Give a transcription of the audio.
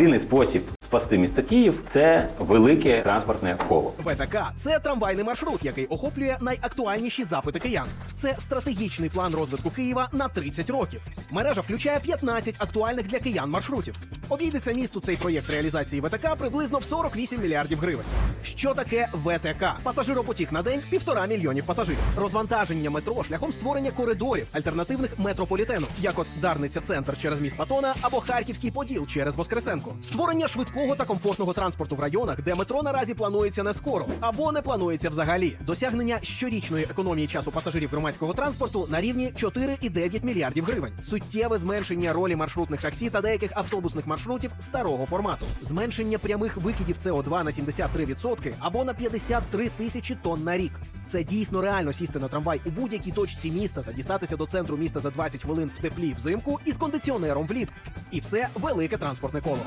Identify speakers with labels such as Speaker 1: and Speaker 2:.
Speaker 1: єдиний спосіб спасти місто Київ це велике транспортне коло.
Speaker 2: ВТК це трамвайний маршрут, який охоплює найактуальніші запити киян. Це стратегічний план розвитку Києва на 30 років. Мережа включає 15 актуальних для киян маршрутів. Обійдеться місту цей проєкт реалізації ВТК приблизно в 48 мільярдів гривень. Що таке ВТК? Пасажиропотік на день півтора мільйонів пасажирів. Розвантаження метро шляхом створення коридорів альтернативних метрополітену, як от Дарниця центр через міст Патона або Харківський Поділ через Воскресенко. Створення швидкого та комфортного транспорту в районах, де метро наразі планується не скоро або не планується взагалі. Досягнення щорічної економії часу пасажирів громадського транспорту на рівні 4,9 мільярдів гривень. Суттєве зменшення ролі маршрутних таксі та деяких автобусних маршрутів старого формату. Зменшення прямих викидів СО2 на 73% або на 53 тисячі тонн на рік. Це дійсно реально сісти на трамвай у будь-якій точці міста та дістатися до центру міста за 20 хвилин в теплі взимку із кондиціонером влітку. І все велике транспортне коло.